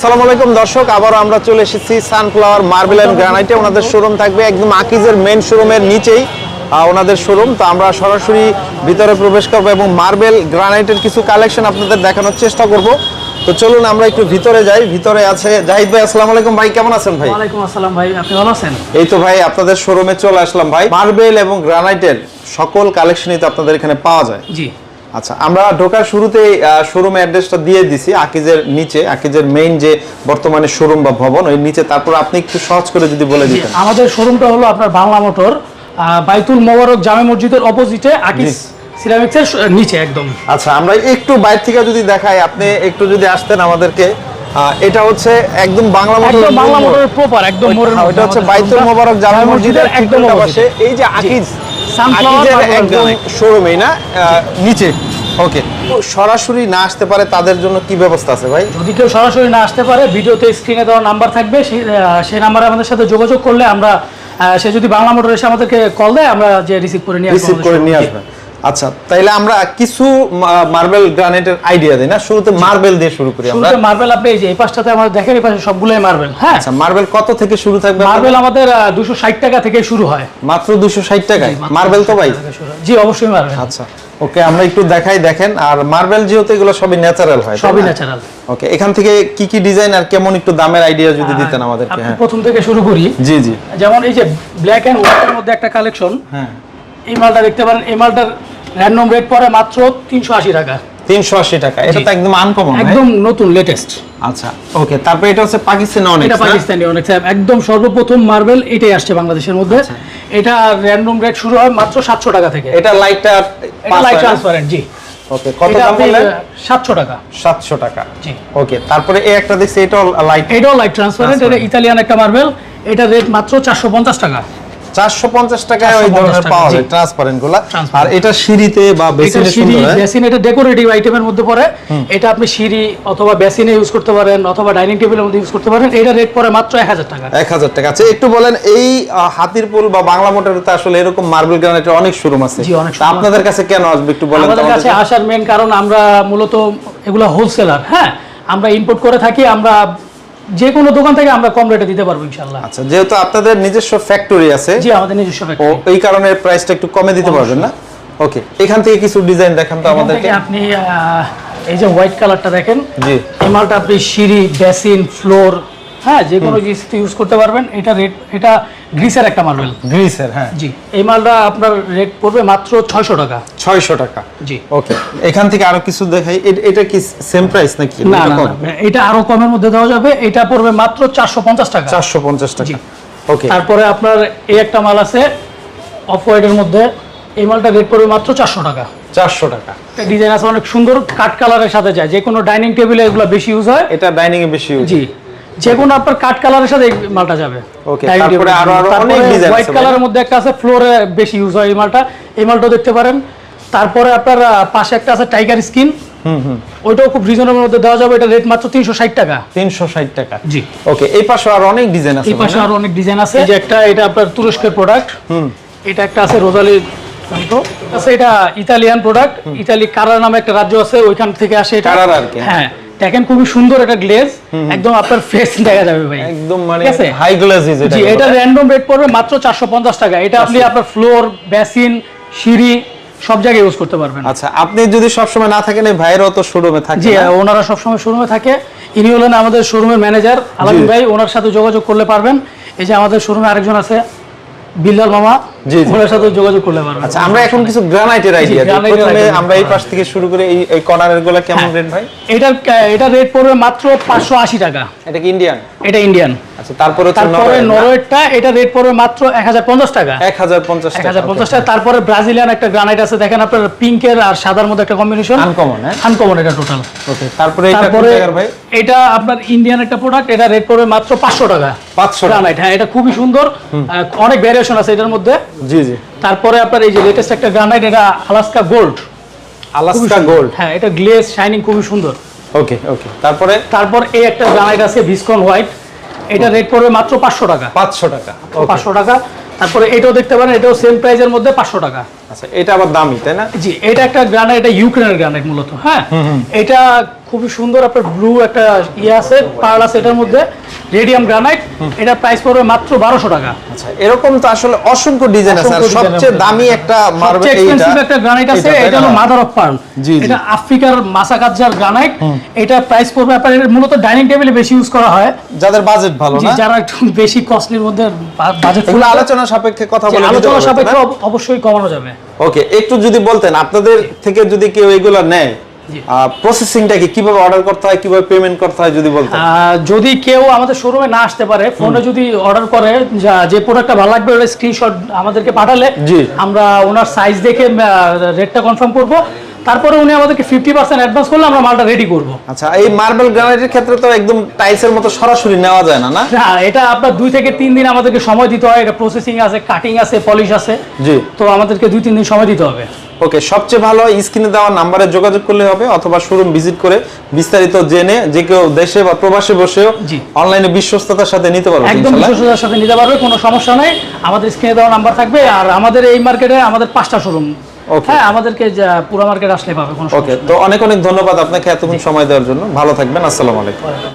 আসসালামু আলাইকুম দর্শক। আবারও আমরা চলে এসেছি সানফ্লাওয়ার মার্বেল অ্যান্ড গ্রানাইটে। ওনাদের শোরুম থাকবে একদম আকিজের মেন শোরুমের নিচেই ওনাদের শোরুম। তো আমরা সরাসরি ভিতরে প্রবেশ করব এবং মার্বেল গ্রানাইটের কিছু কালেকশন আপনাদের দেখানোর চেষ্টা করব। তো চলুন আমরা একটু ভিতরে যাই। ভিতরে আছে জাহিদ ভাই আসসালামু আলাইকুম ভাই কেমন আছেন ভাই? ওয়ালাইকুম আসসালাম ভাই আপনি ভালো আছেন? এই তো ভাই আপনাদের শোরুমে চলে আসলাম ভাই। মার্বেল এবং গ্রানাইটের সকল কালেকশনই তো আপনাদের এখানে পাওয়া যায়। জি। আচ্ছা আমরা ঢোকার শুরুতেই শোরুম অ্যাড্রেসটা দিয়ে দিছি আকিজের নিচে আকিজের মেইন যে বর্তমানে শোরুম বা ভবন ওই নিচে তারপর আপনি একটু সহজ করে যদি বলে দিতেন। আমাদের শোরুমটা হলো আপনার বাংলা মোটর বাইতুল মোবারক জামে মসজিদের অপোজিটে আকিস সিরামিক্সের নিচে একদম। আচ্ছা আমরা একটু বাইরে থেকে যদি দেখাই আপনি একটু যদি আসতেন আমাদেরকে এটা হচ্ছে একদম বাংলা মোটর বাংলা মোটরের প্রপার একদম মোড়ের হ্যাঁ, হচ্ছে বাইতুল মোবারক জামে মসজিদের একদম পাশে। এই যে আকিজ Marble একদম শোরুমেই না? নিচে। ওকে সরাসরি না আসতে পারে তাদের জন্য কি ব্যবস্থা আছে ভাই? যদি কেউ সরাসরি না আসতে পারে ভিডিওতে স্ক্রিনে দেওয়া নাম্বার থাকবে। সেই সেই নাম্বারে আমাদের সাথে যোগাযোগ করলে আমরা সে যদি বাংলা মোটর এসে আমাদেরকে কল দেয় আমরা যে রিসিভ করে নিয়ে রিসিভ করে নিয়ে আসবেন আচ্ছা তাইলে আমরা কিছু মার্বেল গ্রানাইটের আইডিয়া দিই না? শুরুতে মার্বেল দিয়ে শুরু করি আমরা। শুরুতে মার্বেল আপনি এই যে এই পাশটাতে আমাদের দেখেন এই পাশে সবগুলোই মার্বেল হ্যাঁ? আচ্ছা মার্বেল কত থেকে শুরু থাকবে? মার্বেল আমাদের দুশো ষাট টাকা থেকে শুরু হয়। মাত্র দুশো ষাট টাকায়? মার্বেল তো ভাই? হয়। জি অবশ্যই মার্বেল আচ্ছা ওকে আমরা একটু দেখাই দেখেন। আর মার্বেল যেহেতু এগুলো সবই ন্যাচারাল হয় সবই ন্যাচারাল ওকে এখান থেকে কি কি ডিজাইন আর কেমন একটু দামের আইডিয়া যদি দিতেন আমাদেরকে হ্যাঁ। প্রথম থেকে শুরু করি। জি জি। যেমন এই যে ব্ল্যাক অ্যান্ড হোয়াইটের মধ্যে একটা কালেকশন হ্যাঁ। এই মালটা দেখতে পারেন এই মালটার র্যান্ডম রেট পড়ে মাত্র তিনশো আশি টাকা। তিনশো আশি টাকা। এটা তো একদম আনকমন একদম নতুন লেটেস্ট আচ্ছা ওকে তারপর এটা হচ্ছে পাকিস্তানি অনেক এটা পাকিস্তানি অনেক একদম সর্বপ্রথম মার্বেল এটাই আসছে বাংলাদেশের মধ্যে। এটা র্যান্ডম রেট শুরু হয় মাত্র সাতশো টাকা থেকে। এটা লাইটটা এটা লাইট ট্রান্সপারেন্ট জি। ওকে কত দাম বললেন? সাতশো টাকা। সাতশো টাকা। জি। ওকে তারপরে এই একটা দেখছি এটাও লাইট এটাও লাইট ট্রান্সপারেন্ট এটা ইতালিয়ান একটা মার্বেল এটা রেট মাত্র চারশো পঞ্চাশ টাকা। চারশো পঞ্চাশ টাকায় ওই ধরনের পাওয়া যায় ট্রান্সপারেন্টগুলা। আর এটা সিঁড়িতে বা বেসিনে সুন্দর হয়? বেসিন এটা ডেকোরেটিভ আইটেমের মধ্যে পড়ে। এটা আপনি সিঁড়ি অথবা বেসিনে ইউজ করতে পারেন অথবা ডাইনিং টেবিলের মধ্যে ইউজ করতে পারেন। এটা রেট পড়ে মাত্র এক হাজার টাকা। এক হাজার টাকা। আচ্ছা একটু বলেন এই আহ, হাতিরপুল বা বাংলা মোটরে তো আসলে এরকম মার্বেল গ্রানাইটের অনেক শোরুম আছে। জি, অনেক আপনাদের কাছে কেন আসবে? একটু বলেন আমাদের কাছে আসার মেন কারণ আমরা মূলত এগুলো হোলসেলার হ্যাঁ? আমরা ইম্পোর্ট করে থাকি আমরা যে কোনো দোকান থেকে আমরা কম রেটে দিতে পারব ইনশাআল্লাহ। আচ্ছা যেহেতু আপনাদের নিজস্ব ফ্যাক্টরি আছে জি আমাদের নিজস্ব ফ্যাক্টরি এই কারণে প্রাইসটা একটু কমে দিতে পারবেন না? ওকে এখান থেকে কিছু ডিজাইন দেখান তো আমাদেরকে। আপনি এই যে হোয়াইট কালারটা দেখেন জি। এই মালটা আপনি সিঁড়ি বেসিন ফ্লোর হ্যাঁ যে কোনো জিনিসতে ইউজ করতে পারবেন। এটা রেট এটা গ্রিসের একটা মার্বেল গ্রিসের হ্যাঁ। জি এই মালটা আপনার রেট পড়বে মাত্র ছয়শো টাকা। ছয়শো টাকা। জি। ওকে এখান থেকে আরও কিছু দেখাই। এটা কি সেম প্রাইস নাকি? না না এটা আরও কমের মধ্যে দেওয়া যাবে। এটা পড়বে মাত্র চারশো পঞ্চাশ টাকা। চারশো পঞ্চাশ টাকা। জি। ওকে। তারপরে আপনার এই একটা মাল আছে অফ হোয়াইটের মধ্যে। এই মালটা রেট পড়বে মাত্র চারশো টাকা। চারশো টাকা। ডিজাইন আছে অনেক সুন্দর কাঠ কালারের সাথে যায়। যে কোনো ডাইনিং টেবিলে এগুলো বেশি ইউজ হয়। এটা ডাইনিং এ বেশি use জি। যে কোনো আপনার কাঠ কালারের সাথে মালটা যাবে। তারপরে আরও আরও হোয়াইট কালারের মধ্যে একটা আছে ফ্লোরে বেশি ইউজ হয় এই মালটা। এই মালটাও দেখতে পারেন। তারপরে আপনার পাশে একটা আছে টাইগার স্কিন হুম হুম। ওইটাও খুব রিজনেবল মধ্যে দেওয়া যাবে। এটা রেট মাত্র তিনশো ষাট টাকা। তিনশো ষাট টাকা। জি। ওকে এই পাশে আর অনেক ডিজাইন আছে এই পাশে আরও অনেক ডিজাইন আছে। যে একটা এটা আপনার তুরস্কের প্রোডাক্ট হুম। এটা একটা আছে রোজালি আছে এটা ইতালিয়ান প্রোডাক্ট ইতালি কারার নামে একটা রাজ্য আছে ওইখান থেকে আসে এটা। কারার আর কি। হ্যাঁ। দেখেন খুবই সুন্দর একটা গ্লেজ একদম আপনার ফেস দেখা যাবে ভাই। একদম মানে হাই এটা জি এটা র্যান্ডম রেট পড়বে মাত্র চারশো পঞ্চাশ টাকা। এটা আপনি আপনার ফ্লোর বেসিন সিঁড়ি সব জায়গায় ইউজ করতে পারবেন। আচ্ছা আপনি যদি সবসময় না থাকেন এই ভাইয়েরও তো শোরুমে থাকে জি? ওনারা সবসময় শোরুমে থাকে। ইনি হলেন আমাদের শোরুমের ম্যানেজার আলামিন ভাই ওনার সাথে যোগাযোগ করলে পারবেন। এই যে আমাদের শোরুমে আরেকজন আছে বিল্লাল মামা। জি, জি। ওনার সাথে যোগাযোগ করলে পারবেন। আচ্ছা আমরা এখন কিছু গ্রানাইটের আইডিয়া দিই। প্রথমে আমরা এই পাশ থেকে শুরু করে এই এই কর্নারেরগুলো কেমন হ্যাঁ। রেট ভাই? এটার এটা রেট পড়বে মাত্র পাঁচশো আশি টাকা। এটা কি ইন্ডিয়ান এটা ইন্ডিয়ান আচ্ছা তারপরে হচ্ছে এটা রেট পড়বে মাত্র টাকা। টাকা টাকা। ব্রাজিলিয়ান একটা গ্রানাইট আছে দেখেন আপনার পিঙ্কের আর সাদার মধ্যে একটা কম্বিনেশন আনকমন হ্যাঁ? আনকমন এটা টোটাল ওকে তারপরে এটা কোন জায়গার ভাই? এটা আপনার ইন্ডিয়ান একটা প্রোডাক্ট এটা রেট পড়বে মাত্র পাঁচশো টাকা। পাঁচশো টাকা। গ্রানাইট হ্যাঁ এটা খুবই সুন্দর। অনেক ভ্যারিয়েশন আছে এটার মধ্যে। জি জি। তারপরে আপনার এই যে লেটেস্ট একটা গ্রানাইট এটা আলাস্কা গোল্ড আলাস্কা গোল্ড হ্যাঁ এটা গ্লেজ শাইনিং খুবই সুন্দর। ওকে ওকে। তারপরে? তারপর এই একটা গ্রানাইট আছে ভিসকন হোয়াইট এটা রেট পড়বে মাত্র পাঁচশো টাকা। পাঁচশো টাকা পাঁচশো টাকা। তারপরে এটাও দেখতে পারেন এটাও সেম প্রাইজের মধ্যে পাঁচশো টাকা। আচ্ছা এটা আবার দামি তাই না? জি এটা একটা গ্রানাইট এটা ইউক্রেনের গ্রানাইট মূলত হ্যাঁ। এটা খুবই সুন্দর আপনার ব্লু একটা ইয়ে আছে পার্ল আছে এটার মধ্যে। রেডিয়াম গ্রানাইট এটার প্রাইস পড়বে মাত্র বারোশো টাকা। আচ্ছা এরকম তো আসলে অসংখ্য ডিজাইন আছে। আর সবচেয়ে দামি একটা মার্বেল সবচেয়ে এইটা এক্সপেন্সিভ একটা গ্রানাইট আছে এটা হলো মাদার অফ পার্ল জি, জি। এটা আফ্রিকার মাসাকাজার গ্রানাইট এটা প্রাইস পড়বে আপনার এটা মূলত ডাইনিং টেবিলে বেশি ইউজ করা হয়। যাদের বাজেট ভালো না? যারা একটু বেশি কস্টলির মধ্যে বাজেট এগুলো আলোচনা সাপেক্ষে কথা বলে আলোচনা সাপেক্ষে অবশ্যই কমানো যাবে। ওকে একটু যদি বলতেন আপনাদের থেকে যদি কেউ এগুলো নেয়। প্রসেসিংটা কি কীভাবে অর্ডার করতে হয় কীভাবে পেমেন্ট করতে হয় যদি বলতেন? আহ, যদি কেউ আমাদের শোরুমে না আসতে পারে ফোনে যদি অর্ডার করে যে প্রোডাক্টটা ভালো লাগবে ওটা স্ক্রিনশট আমাদেরকে পাঠালে আমরা ওনার সাইজ দেখে রেটটা কনফার্ম করব। তারপরে উনি আমাদেরকে ফিফটি পার্সেন্ট অ্যাডভান্স করলে আমরা মালটা রেডি করব। আচ্ছা এই মার্বেল গ্রানাইটের ক্ষেত্রে তো একদম টাইলসের মতো সরাসরি নেওয়া যায় না না? এটা আপনার দুই থেকে তিন দিন আমাদেরকে সময় দিতে হয়। এটা প্রসেসিং আছে কাটিং আছে পলিশ আছে। জি। তো আমাদেরকে দুই তিন দিন সময় দিতে হবে। ওকে সবচেয়ে ভালো স্ক্রিনে দেওয়া নাম্বারে যোগাযোগ করলে হবে অথবা শোরুম ভিজিট করে বিস্তারিত জেনে যে কেউ দেশে বা প্রবাসে বসেও অনলাইনে বিশ্বস্ততার সাথে নিতে পারবে একদম বিশ্বস্ততার সাথে নিতে পারবে কোনো সমস্যা নাই। আমাদের স্ক্রিনে দেওয়া নাম্বার থাকবে আর আমাদের এই মার্কেটে আমাদের পাঁচটা শোরুম. হ্যাঁ আমাদেরকে পুরো মার্কেট আসলে পাবে কোনো ওকে। তো অনেক অনেক ধন্যবাদ আপনাকে এতক্ষণ সময় দেওয়ার জন্য। ভালো থাকবেন আসসালামু আলাইকুম।